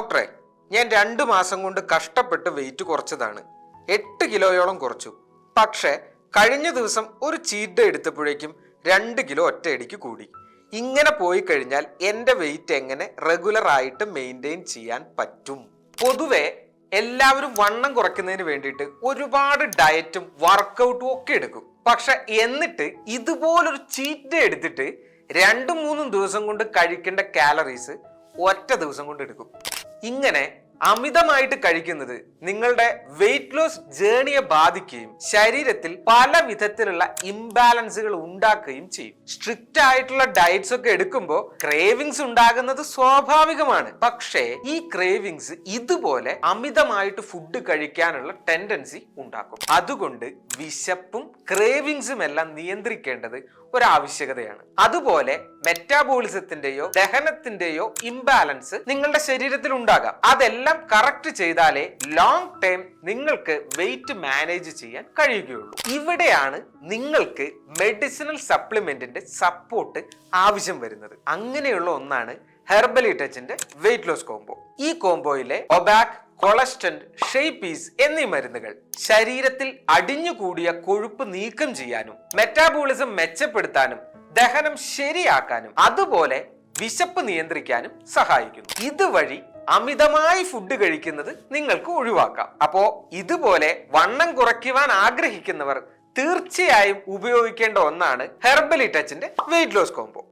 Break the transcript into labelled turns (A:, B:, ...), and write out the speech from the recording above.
A: ഡോക്ടറെ ഞാൻ രണ്ടു മാസം കൊണ്ട് കഷ്ടപ്പെട്ട് വെയിറ്റ് കുറച്ചതാണ്. എട്ട് കിലോയോളം കുറച്ചു. പക്ഷേ കഴിഞ്ഞ ദിവസം ഒരു ചീറ്റ എടുത്തപ്പോഴേക്കും രണ്ട് കിലോ ഒറ്റയടിക്ക് കൂടി. ഇങ്ങനെ പോയി കഴിഞ്ഞാൽ എന്റെ വെയിറ്റ് എങ്ങനെ റെഗുലർ ആയിട്ട് മെയിന്റെയിൻ ചെയ്യാൻ പറ്റും? പൊതുവെ എല്ലാവരും വണ്ണം കുറയ്ക്കുന്നതിന് വേണ്ടിയിട്ട് ഒരുപാട് ഡയറ്റും വർക്കൗട്ടും ഒക്കെ എടുക്കും. പക്ഷെ എന്നിട്ട് ഇതുപോലൊരു ചീറ്റ് എടുത്തിട്ട് രണ്ടും മൂന്നും ദിവസം കൊണ്ട് കഴിക്കേണ്ട കാലറീസ് ഒറ്റ ദിവസം കൊണ്ട് എടുക്കും. ഇങ്ങനെ അമിതമായിട്ട് കഴിക്കുന്നത് നിങ്ങളുടെ വെയിറ്റ് ലോസ് ജേണിയെ ബാധിക്കുകയും ശരീരത്തിൽ പല വിധത്തിലുള്ള ഇംബാലൻസുകൾ ഉണ്ടാക്കുകയും ചെയ്യും. സ്ട്രിക്റ്റ് ആയിട്ടുള്ള ഡയറ്റ്സ് ഒക്കെ എടുക്കുമ്പോൾ ക്രേവിങ്സ് ഉണ്ടാകുന്നത് സ്വാഭാവികമാണ്. പക്ഷേ ഈ ക്രേവിങ്സ് ഇതുപോലെ അമിതമായിട്ട് ഫുഡ് കഴിക്കാനുള്ള ടെൻഡൻസി ഉണ്ടാക്കും. അതുകൊണ്ട് വിശപ്പും ക്രേവിങ്സും എല്ലാം നിയന്ത്രിക്കേണ്ടത് ഒരാവശ്യകതയാണ്. അതുപോലെ മെറ്റാബോളിസത്തിന്റെയോ ദഹനത്തിന്റെയോ ഇംബാലൻസ് നിങ്ങളുടെ ശരീരത്തിൽ ഉണ്ടാകാം. അതെല്ലാം കറക്റ്റ് ചെയ്താലേ ലോങ് ടൈം നിങ്ങൾക്ക് വെയിറ്റ് മാനേജ് ചെയ്യാൻ കഴിയുകയുള്ളൂ. ഇവിടെയാണ് നിങ്ങൾക്ക് മെഡിസിനൽ സപ്ലിമെന്റിന്റെ സപ്പോർട്ട് ആവശ്യം വരുന്നത്. അങ്ങനെയുള്ള ഒന്നാണ് ഹെർബലി ടച്ചിന്റെ വെയിറ്റ് ലോസ് കോംബോ ഈ കോംബോയിലെ ഒബാക് കൊളസ്റ്റന്റ് ഷെയ്പീസ് എന്നീ മരുന്നുകൾ ശരീരത്തിൽ അടിഞ്ഞുകൂടിയ കൊഴുപ്പ് നീക്കം ചെയ്യാനും മെറ്റാബോളിസം മെച്ചപ്പെടുത്താനും ദഹനം ശരിയാക്കാനും അതുപോലെ വിശപ്പ് നിയന്ത്രിക്കാനും സഹായിക്കുന്നു. ഇതുവഴി അമിതമായി ഫുഡ് കഴിക്കുന്നത് നിങ്ങൾക്ക് ഒഴിവാക്കാം. അപ്പോ ഇതുപോലെ വണ്ണം കുറയ്ക്കുവാൻ ആഗ്രഹിക്കുന്നവർ തീർച്ചയായും ഉപയോഗിക്കേണ്ട ഒന്നാണ് ഹെർബലി ടച്ചിന്റെ വെയിറ്റ് ലോസ് കോംബോ.